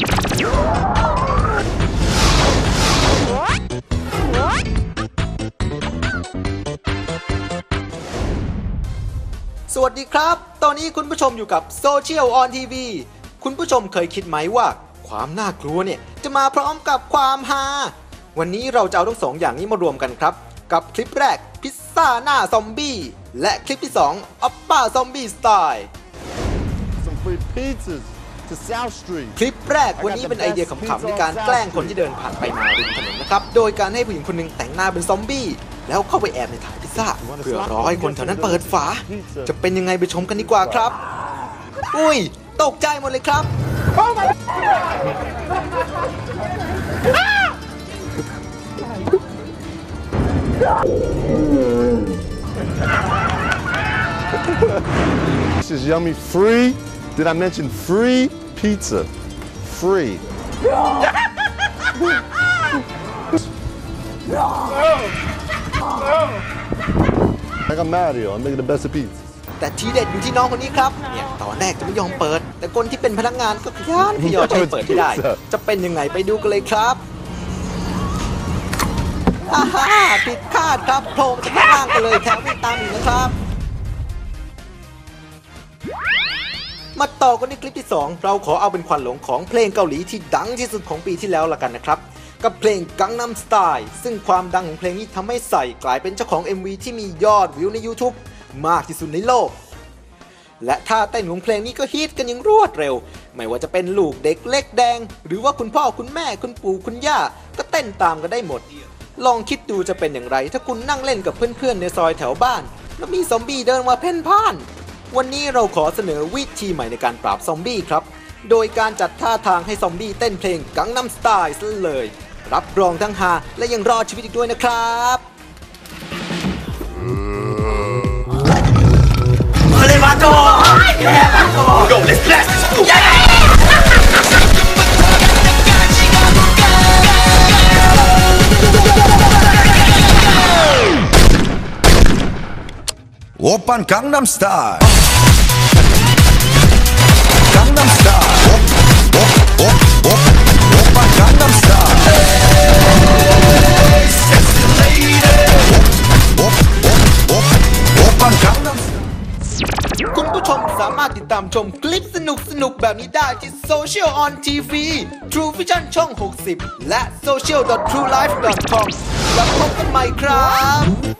สวัสดีครับ ตอนนี้คุณผู้ชมอยู่กับโซเชียลออนทีวีคุณผู้ชมเคยคิดไหมว่า ความน่ากลัวเนี่ย จะมาพร้อมกับความฮา วันนี้เราจะเอาทั้งสองอย่างนี้มารวมกันครับ กับคลิปแรกพิซซ่าหน้าซอมบี้ และคลิปที่2อัปป้าซอมบี้สไตล์ คลิปแรกวันนี้เป็นไอเดียขำๆในการแกล้งคนที่เดินผ่านไปมาริมถนนนะครับ โดยการให้ผู้หญิงคนหนึ่งแต่งหน้าเป็นซอมบี้ แล้วเข้าไปแอบในถาดพิซซ่าเพื่อรอให้คนแถวนั้นเปิดฝา จะเป็นยังไงไปชมกันดีกว่าครับ อุ้ย ตกใจหมดเลยครับ This is yummy. Free. Did I mention free pizza? Free. like I'm Mario. I'm making the best of pizza. แต่ทีเด็ดอยู่ที่น้องคนนี้ครับเนี่ยตอนแรกจะไม่ยอมเปิด แต่คนที่เป็นพนักงานก็ขยันขยอใจเปิดให้ได้ จะเป็นยังไงไปดูกันเลยครับอาฮ่าผิดคาดครับโผล่มาจากข้างล่างกันเลยแถววิ่งตามอีกนะครับ มาต่อกันในคลิปที่ 2 เราขอเอาเป็นควันหลงของเพลงเกาหลีที่ดังที่สุดของปีที่แล้วละกันนะครับ กับเพลงกังนัมสไตล์ซึ่งความดังของเพลงนี้ทำให้ใส่กลายเป็นเจ้าของ MV ที่มียอดวิวใน YouTube มากที่สุดในโลก และท่าเต้นของเพลงนี้ก็ฮิตกันอย่างรวดเร็ว ไม่ว่าจะเป็นลูกเด็กเล็กแดง หรือว่าคุณพ่อคุณแม่คุณปู่คุณย่า ก็เต้นตามกันได้หมด ลองคิดดูจะเป็นอย่างไร ถ้าคุณนั่งเล่นกับเพื่อนๆในซอยแถวบ้าน แล้วมีซอมบี้เดินมาเพ่นพ่าน วันนี้เราขอเสนอวิธีใหม่ในการปราบซอมบี้ครับ โดยการจัดท่าทางให้ซอมบี้เต้นเพลงกังนัมสไตล์ซะเลย รับรองทั้งฮาและยังรอดชีวิตอีกด้วยนะครับเลมเลมาโต Go โอปันกังนัมสไตล์ สามารถติดตามชมคลิปสนุกสนุกๆแบบนี้ได้ที่ Social on TV True Vision ช่อง 60 และ social.truelife.com แล้วพบกันใหม่ครับ